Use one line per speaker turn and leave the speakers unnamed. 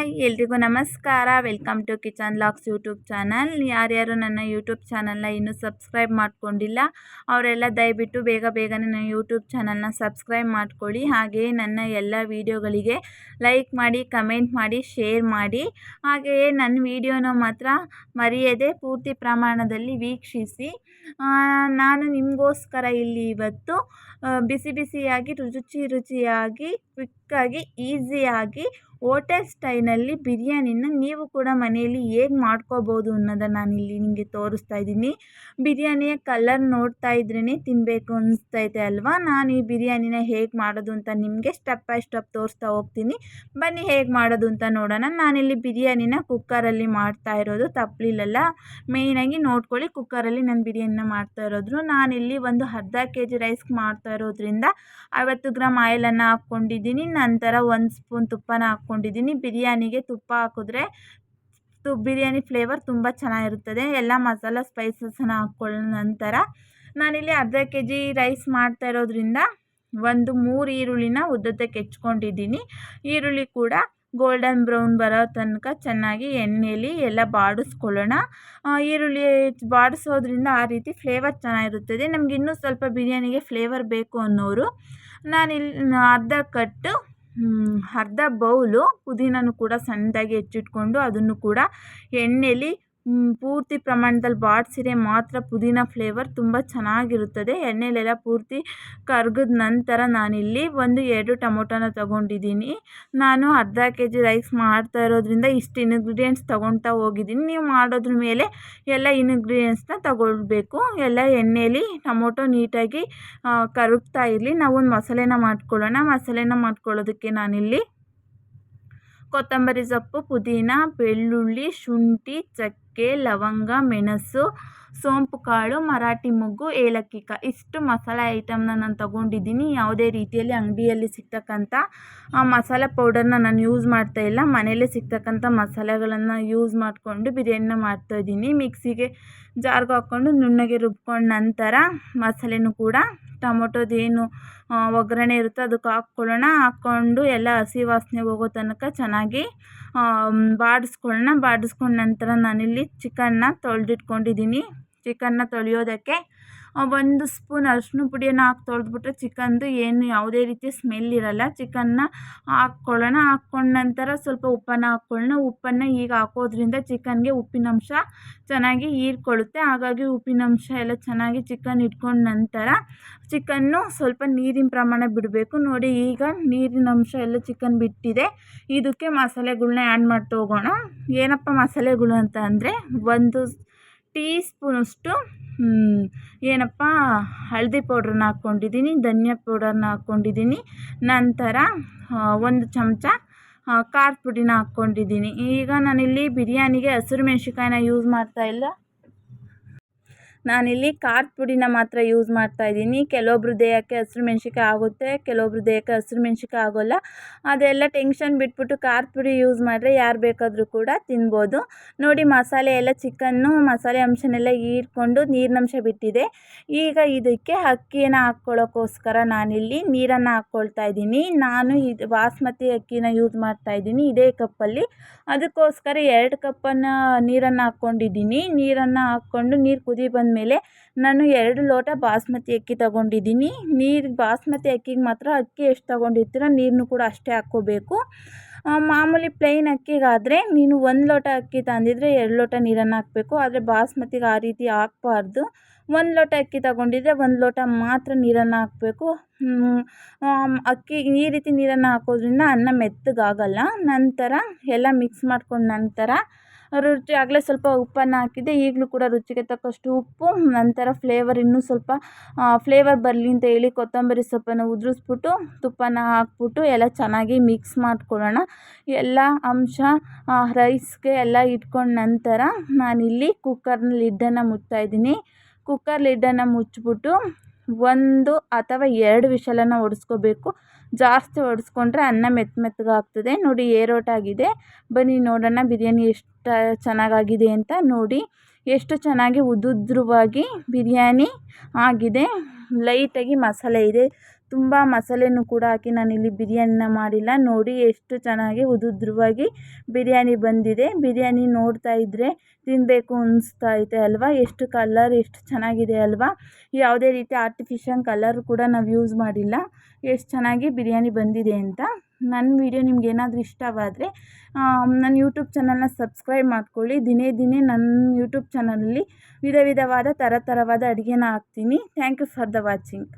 Hi, ಎಲ್ರಿಗೂ ನಮಸ್ಕಾರ. Welcome to kitchen locks YouTube channel. ಯಾರ್ಯಾರು ನನ್ನ ಯೂಟ್ಯೂಬ್ ಚಾನಲ್ನ ಇನ್ನೂ ಸಬ್ಸ್ಕ್ರೈಬ್ ಮಾಡ್ಕೊಂಡಿಲ್ಲ, ಅವರೆಲ್ಲ ದಯವಿಟ್ಟು ಬೇಗ ಬೇಗನೆ ನನ್ನ ಯೂಟ್ಯೂಬ್ ಚಾನಲ್ನ ಸಬ್ಸ್ಕ್ರೈಬ್ ಮಾಡ್ಕೊಳ್ಳಿ. ಹಾಗೆಯೇ ನನ್ನ ಎಲ್ಲ ವೀಡಿಯೋಗಳಿಗೆ ಲೈಕ್ ಮಾಡಿ, ಕಮೆಂಟ್ ಮಾಡಿ, ಶೇರ್ ಮಾಡಿ. ಹಾಗೆಯೇ ನನ್ನ ವೀಡಿಯೋನ ಮಾತ್ರ ಮರೆಯದೆ ಪೂರ್ತಿ ಪ್ರಮಾಣದಲ್ಲಿ ವೀಕ್ಷಿಸಿ. ನಾನು ನಿಮಗೋಸ್ಕರ ಇಲ್ಲಿ ಇವತ್ತು ಬಿಸಿ ಬಿಸಿಯಾಗಿ, ರುಚಿ ರುಚಿಯಾಗಿ, ಕ್ವಿಕ್ಕಾಗಿ, ಈಸಿಯಾಗಿ ಹೋಟೆಲ್ ಸ್ಟೈಲಲ್ಲಿ ಬಿರಿಯಾನಿನ ನೀವು ಕೂಡ ಮನೆಯಲ್ಲಿ ಹೇಗೆ ಮಾಡ್ಕೋಬೋದು ಅನ್ನೋದನ್ನು ನಾನಿಲ್ಲಿ ನಿಮಗೆ ತೋರಿಸ್ತಾ ಇದ್ದೀನಿ. ಬಿರಿಯಾನಿಯ ಕಲರ್ ನೋಡ್ತಾ ಇದ್ರೇ ತಿನ್ನಬೇಕು ಅನಿಸ್ತೈತೆ ಅಲ್ವಾ? ನಾನು ಈ ಬಿರಿಯಾನಿನ ಹೇಗೆ ಮಾಡೋದು ಅಂತ ನಿಮಗೆ ಸ್ಟೆಪ್ ಬೈ ಸ್ಟೆಪ್ ತೋರಿಸ್ತಾ ಹೋಗ್ತೀನಿ. ಬನ್ನಿ ಹೇಗೆ ಮಾಡೋದು ಅಂತ ನೋಡೋಣ. ನಾನಿಲ್ಲಿ ಬಿರಿಯಾನಿನ ಕುಕ್ಕರಲ್ಲಿ ಮಾಡ್ತಾ ಇರೋದು ತಪ್ಪಲಿಲ್ಲಲ್ಲ ಮೇಯ್ನಾಗಿ ನೋಡ್ಕೊಳ್ಳಿ ಕುಕ್ಕರಲ್ಲಿ ನಾನು ಬಿರಿಯಾನಿನ ಮಾಡ್ತಾ ಇರೋದ್ರು. ನಾನಿಲ್ಲಿ ಒಂದು ಅರ್ಧ ಕೆ ಜಿ ರೈಸ್ಗೆ ಮಾಡ್ತಾ ಇರೋದ್ರಿಂದ ಐವತ್ತು ಗ್ರಾಮ್ ಆಯಿಲನ್ನು ಹಾಕ್ಕೊಂಡಿದ್ದೀನಿ. ನಂತರ ಒಂದು ಸ್ಪೂನ್ ತುಪ್ಪನ ಹಾಕ್ಕೊಂಡಿದ್ದೀನಿ ಬಿರಿಯಾನಿಗೆ ತುಪ್ಪ ಹಾಕಿದ್ರೆ ತು, ಬಿರಿಯಾನಿ ಫ್ಲೇವರ್ ತುಂಬ ಚೆನ್ನಾಗಿರುತ್ತದೆ. ಎಲ್ಲ ಮಸಾಲ ಸ್ಪೈಸಸನ್ನು ಹಾಕ್ಕೊಳ್ಳೋ ನಂತರ ನಾನಿಲ್ಲಿ ಅರ್ಧ ಕೆ ಜಿ ರೈಸ್ ಮಾಡ್ತಾ ಇರೋದ್ರಿಂದ ಒಂದು ಮೂರು ಈರುಳ್ಳಿನ ಉದ್ದಕ್ಕೆ ಹೆಚ್ಕೊಂಡಿದ್ದೀನಿ. ಈರುಳ್ಳಿ ಕೂಡ ಗೋಲ್ಡನ್ ಬ್ರೌನ್ ಬರೋ ತನಕ ಚೆನ್ನಾಗಿ ಎಣ್ಣೆಯಲ್ಲಿ ಎಲ್ಲ ಬಾಡಿಸ್ಕೊಳ್ಳೋಣ. ಈರುಳ್ಳಿ ಬಾಡಿಸೋದ್ರಿಂದ ಆ ರೀತಿ ಫ್ಲೇವರ್ ಚೆನ್ನಾಗಿರುತ್ತದೆ. ನಮ್ಗೆ ಇನ್ನೂ ಸ್ವಲ್ಪ ಬಿರಿಯಾನಿಗೆ ಫ್ಲೇವರ್ ಬೇಕು ಅನ್ನೋರು ನಾನಿಲ್ಲಿ ಅರ್ಧ ಕಟ್ಟು ಅರ್ಧ ಬೌಲು ಪುದೀನನೂ ಕೂಡ ಸಣ್ಣದಾಗಿ ಹೆಚ್ಚಿಟ್ಕೊಂಡು ಅದನ್ನು ಕೂಡ ಎಣ್ಣೆಯಲ್ಲಿ ಪೂರ್ತಿ ಪ್ರಮಾಣದಲ್ಲಿ ಬಾಡಿಸಿದ್ರೆ ಮಾತ್ರ ಪುದೀನ ಫ್ಲೇವರ್ ತುಂಬ ಚೆನ್ನಾಗಿರುತ್ತದೆ. ಎಣ್ಣೆಲೆಲ್ಲ ಪೂರ್ತಿ ಕರ್ಗಿದ ನಂತರ ನಾನಿಲ್ಲಿ ಒಂದು ಎರಡು ಟೊಮೊಟೊನ ತೊಗೊಂಡಿದ್ದೀನಿ. ನಾನು ಅರ್ಧ ಕೆ ಜಿ ರೈಸ್ ಮಾಡ್ತಾ ಇರೋದ್ರಿಂದ ಇಷ್ಟು ಇನ್ಗ್ರೀಡಿಯೆಂಟ್ಸ್ ತೊಗೊಳ್ತಾ ಹೋಗಿದ್ದೀನಿ. ನೀವು ಮಾಡೋದ್ರ ಮೇಲೆ ಎಲ್ಲ ಇನ್ಗ್ರೀಡಿಯೆಂಟ್ಸ್ನ ತಗೊಳ್ಬೇಕು. ಎಲ್ಲ ಎಣ್ಣೆಯಲ್ಲಿ ಟೊಮೊಟೊ ನೀಟಾಗಿ ಕರಗ್ತಾ ಇರಲಿ. ನಾವು ಒಂದು ಮಸಾಲೆನ ಮಾಡ್ಕೊಳ್ಳೋಣ. ಮಸಾಲೆನ ಮಾಡ್ಕೊಳ್ಳೋದಕ್ಕೆ ನಾನಿಲ್ಲಿ ಕೊತ್ತಂಬರಿ ಸೊಪ್ಪು, ಪುದೀನ, ಬೆಳ್ಳುಳ್ಳಿ, ಶುಂಠಿ, ಚಕ್ಕೆ, ಲವಂಗ, ಮೆಣಸು, ಸೋಂಪು ಕಾಳು, ಮರಾಠಿ ಮೊಗ್ಗು, ಏಲಕ್ಕಿ ಕಾ ಇಷ್ಟು ಮಸಾಲೆ ಐಟಮ್ನ ನಾನು ತೊಗೊಂಡಿದ್ದೀನಿ. ಯಾವುದೇ ರೀತಿಯಲ್ಲಿ ಅಂಗಡಿಯಲ್ಲಿ ಸಿಗ್ತಕ್ಕಂಥ ಮಸಾಲೆ ಪೌಡರ್ನ ನಾನು ಯೂಸ್ ಮಾಡ್ತಾ ಇಲ್ಲ. ಮನೆಯಲ್ಲೇ ಸಿಗ್ತಕ್ಕಂಥ ಮಸಾಲೆಗಳನ್ನು ಯೂಸ್ ಮಾಡಿಕೊಂಡು ಬಿರಿಯಾನಿನ ಮಾಡ್ತಾಯಿದ್ದೀನಿ ಮಿಕ್ಸಿಗೆ ಜಾರ್ಗೆ ಹಾಕ್ಕೊಂಡು ನುಣ್ಣಗೆ ರುಬ್ಕೊಂಡ ನಂತರ ಮಸಾಲೆನೂ ಕೂಡ ಟೊಮೊಟೊದೇನು ಒಗ್ಗರಣೆ ಇರುತ್ತೋ ಅದಕ್ಕೆ ಹಾಕ್ಕೊಳ್ಳೋಣ. ಹಾಕ್ಕೊಂಡು ಎಲ್ಲ ಹಸಿ ವಾಸನೆ ಹೋಗೋ ತನಕ ಚೆನ್ನಾಗಿ ಬಾಡಿಸ್ಕೊಳ್ಳೋಣ. ಬಾಡಿಸ್ಕೊಂಡ ನಂತರ ನಾನಿಲ್ಲಿ ಚಿಕನ್ನ ತೊಳೆದಿಟ್ಕೊಂಡಿದ್ದೀನಿ. ಚಿಕನ್ನ ತೊಳೆಯೋದಕ್ಕೆ ಒಂದು ಸ್ಪೂನ್ ಅರಶಿನ ಪುಡಿಯನ್ನು ಹಾಕಿ ತೊಳೆದ್ಬಿಟ್ರೆ ಚಿಕನ್ದು ಏನು ಯಾವುದೇ ರೀತಿ ಸ್ಮೆಲ್ ಇರೋಲ್ಲ. ಚಿಕನ್ನ ಹಾಕ್ಕೊಳ್ಳೋಣ. ಹಾಕ್ಕೊಂಡ ನಂತರ ಸ್ವಲ್ಪ ಉಪ್ಪನ್ನು ಹಾಕ್ಕೊಳ್ಳೋಣ. ಉಪ್ಪನ್ನು ಈಗ ಹಾಕೋದ್ರಿಂದ ಚಿಕನ್ಗೆ ಉಪ್ಪಿನಂಶ ಚೆನ್ನಾಗಿ ಹೀರ್ಕೊಳ್ಳುತ್ತೆ. ಹಾಗಾಗಿ ಉಪ್ಪಿನಂಶ ಎಲ್ಲ ಚೆನ್ನಾಗಿ ಚಿಕನ್ ಇಟ್ಕೊಂಡ ನಂತರ ಚಿಕನ್ನು ಸ್ವಲ್ಪ ನೀರಿನ ಪ್ರಮಾಣ ಬಿಡಬೇಕು. ನೋಡಿ ಈಗ ನೀರಿನ ಅಂಶ ಎಲ್ಲ ಚಿಕನ್ ಬಿಟ್ಟಿದೆ. ಇದಕ್ಕೆ ಮಸಾಲೆಗಳನ್ನ ಆ್ಯಡ್ ಮಾಡ್ತಾ ಹೋಗೋಣ. ಏನಪ್ಪ ಮಸಾಲೆಗಳು ಅಂತ ಅಂದರೆ ಒಂದು ಟೀ ಸ್ಪೂನಷ್ಟು ಏನಪ್ಪ? ಹಳದಿ ಪೌಡ್ರನ್ನ ಹಾಕ್ಕೊಂಡಿದ್ದೀನಿ ಧನಿಯಾ ಪೌಡರ್ನ ಹಾಕ್ಕೊಂಡಿದ್ದೀನಿ ನಂತರ ಒಂದು ಚಮಚ ಖಾರದ ಪುಡಿನ ಹಾಕ್ಕೊಂಡಿದ್ದೀನಿ ಈಗ ನಾನಿಲ್ಲಿ ಬಿರಿಯಾನಿಗೆ ಹಸಿರು ಮೆಣ್ಸಿನ್ಕಾಯಿನ ಯೂಸ್ ಮಾಡ್ತಾಯಿಲ್ಲ ನಾನಿಲ್ಲಿ ಖಾರದ ಪುಡಿನ ಮಾತ್ರ ಯೂಸ್ ಮಾಡ್ತಾಯಿದ್ದೀನಿ ಕೆಲವೊಬ್ರು ದೇಹಕ್ಕೆ ಹಸಿರು ಮೆಣ್ಸಿನ್ಕಾಯಿ ಆಗುತ್ತೆ, ಕೆಲವೊಬ್ರು ದೇಹಕ್ಕೆ ಹಸಿರು ಮೆಣ್ಸಿನ್ಕಾಯಿ ಆಗೋಲ್ಲ. ಅದೆಲ್ಲ ಟೆನ್ಷನ್ ಬಿಟ್ಬಿಟ್ಟು ಖಾರದ ಪುಡಿ ಯೂಸ್ ಮಾಡಿದ್ರೆ ಯಾರು ಬೇಕಾದರೂ ಕೂಡ ತಿನ್ಬೋದು. ನೋಡಿ ಮಸಾಲೆ ಎಲ್ಲ ಚಿಕನ್ನು ಮಸಾಲೆ ಅಂಶನೆಲ್ಲ ಹೀರ್ಕೊಂಡು ನೀರಿನಂಶ ಬಿಟ್ಟಿದೆ. ಈಗ ಇದಕ್ಕೆ ಅಕ್ಕಿಯನ್ನು ಹಾಕ್ಕೊಳ್ಳೋಕ್ಕೋಸ್ಕರ ನಾನಿಲ್ಲಿ ನೀರನ್ನು ಹಾಕ್ಕೊಳ್ತಾ ಇದ್ದೀನಿ. ನಾನು ಇದು ಬಾಸ್ಮತಿ ಅಕ್ಕಿನ ಯೂಸ್ ಮಾಡ್ತಾ ಇದ್ದೀನಿ ಇದೇ ಕಪ್ಪಲ್ಲಿ. ಅದಕ್ಕೋಸ್ಕರ ಎರಡು ಕಪ್ಪನ್ನು ನೀರನ್ನು ಹಾಕ್ಕೊಂಡಿದ್ದೀನಿ. ನೀರನ್ನು ಹಾಕ್ಕೊಂಡು ನೀರು ಕುದಿ ಬಂದಮೇಲೆ ನಾನು ಎರಡು ಲೋಟ ಬಾಸ್ಮತಿ ಅಕ್ಕಿ ತಗೊಂಡಿದ್ದೀನಿ. ನೀರು, ಬಾಸ್ಮತಿ ಅಕ್ಕಿಗೆ ಮಾತ್ರ ಅಕ್ಕಿ ಎಷ್ಟು ತಗೊಂಡಿರ್ತೀರ ನೀರನ್ನು ಕೂಡ ಅಷ್ಟೇ ಹಾಕ್ಕೋಬೇಕು. ಮಾಮೂಲಿ ಪ್ಲೈನ್ ಅಕ್ಕಿಗಾದರೆ ನೀನು ಒಂದು ಲೋಟ ಅಕ್ಕಿ ತಂದಿದ್ರೆ ಎರಡು ಲೋಟ ನೀರನ್ನು ಹಾಕಬೇಕು. ಆದರೆ ಬಾಸ್ಮತಿಗೆ ಆ ರೀತಿ ಹಾಕ್ಬಾರ್ದು. ಒಂದು ಲೋಟ ಅಕ್ಕಿ ತಗೊಂಡಿದ್ರೆ ಒಂದು ಲೋಟ ಮಾತ್ರ ನೀರನ್ನು ಹಾಕಬೇಕು. ಅಕ್ಕಿ ಈ ರೀತಿ ನೀರನ್ನು ಹಾಕೋದ್ರಿಂದ ಅನ್ನ ಮೆತ್ತಗಾಗಲ್ಲ. ನಂತರ ಎಲ್ಲ ಮಿಕ್ಸ್ ಮಾಡ್ಕೊಂಡ ನಂತರ ರುಚಿ ಆಗಲೇ ಸ್ವಲ್ಪ ಉಪ್ಪನ್ನು ಹಾಕಿದ್ದೆ. ಈಗಲೂ ಕೂಡ ರುಚಿಗೆ ತಕ್ಕಷ್ಟು ಉಪ್ಪು, ನಂತರ ಫ್ಲೇವರ್ ಇನ್ನೂ ಸ್ವಲ್ಪ ಫ್ಲೇವರ್ ಬರಲಿ ಅಂತ ಹೇಳಿ ಕೊತ್ತಂಬರಿ ಸೊಪ್ಪನ್ನು ಉದುರಿಸ್ಬಿಟ್ಟು, ತುಪ್ಪನ ಹಾಕ್ಬಿಟ್ಟು ಎಲ್ಲ ಚೆನ್ನಾಗಿ ಮಿಕ್ಸ್ ಮಾಡ್ಕೊಳ್ಳೋಣ. ಎಲ್ಲ ಅಂಶ ರೈಸ್ಗೆ ಎಲ್ಲ ಇಟ್ಕೊಂಡ ನಂತರ ನಾನಿಲ್ಲಿ ಕುಕ್ಕರ್ನ ಲಿಡ್ಡನ್ನು ಮುಚ್ತಾಯಿದ್ದೀನಿ ಕುಕ್ಕರ್ ಲಿಡ್ಡನ್ನು ಮುಚ್ಚಿಬಿಟ್ಟು ಒಂದು ಅಥವಾ ಎರಡು ವಿಷಲನ್ನು ಹೊಡೆಸ್ಕೋಬೇಕು ಜಾಸ್ತಿ ಹೊಡೆಸ್ಕೊಂಡ್ರೆ ಅನ್ನ ಮೆತ್ತ ಮೆತ್ತಗಾಗ್ತದೆ ನೋಡಿ, ಏರೋಟಾಗಿದೆ. ಬನ್ನಿ ನೋಡೋಣ ಬಿರಿಯಾನಿ ಎಷ್ಟು ಚೆನ್ನಾಗಾಗಿದೆ ಅಂತ ನೋಡಿ. ಎಷ್ಟು ಚೆನ್ನಾಗಿ ಉದುದ್ರವಾಗಿ ಬಿರಿಯಾನಿ ಆಗಿದೆ. ಲೈಟಾಗಿ ಮಸಾಲೆ ಇದೆ. ತುಂಬ ಮಸಾಲೆನೂ ಕೂಡ ಹಾಕಿ ನಾನಿಲ್ಲಿ ಬಿರಿಯಾನಿನ ಮಾಡಿಲ್ಲ. ನೋಡಿ ಎಷ್ಟು ಚೆನ್ನಾಗಿ ಉದುದ್ರವಾಗಿ ಬಿರಿಯಾನಿ ಬಂದಿದೆ. ಬಿರಿಯಾನಿ ನೋಡ್ತಾ ಇದ್ದರೆ ತಿನ್ನಬೇಕು ಅನಿಸ್ತಾ ಐತೆ ಅಲ್ವಾ? ಎಷ್ಟು ಕಲರ್ ಎಷ್ಟು ಚೆನ್ನಾಗಿದೆ ಅಲ್ವಾ? ಯಾವುದೇ ರೀತಿ ಆರ್ಟಿಫಿಷಿಯಲ್ ಕಲರ್ ಕೂಡ ನಾವು ಯೂಸ್ ಮಾಡಿಲ್ಲ. ಎಷ್ಟು ಚೆನ್ನಾಗಿ ಬಿರಿಯಾನಿ ಬಂದಿದೆ ಅಂತ. ನನ್ನ ವೀಡಿಯೋ ನಿಮ್ಗೆ ಏನಾದರೂ ಇಷ್ಟವಾದರೆ ನನ್ನ ಯೂಟ್ಯೂಬ್ ಚಾನಲ್ನ ಸಬ್ಸ್ಕ್ರೈಬ್ ಮಾಡ್ಕೊಳ್ಳಿ. ದಿನೇ ದಿನೇ ನನ್ನ ಯೂಟ್ಯೂಬ್ ಚಾನಲಲ್ಲಿ ವಿಧ ವಿಧವಾದ ಥರ ಥರವಾದ ಅಡುಗೆನ ಹಾಕ್ತೀನಿ. Thank you for the watching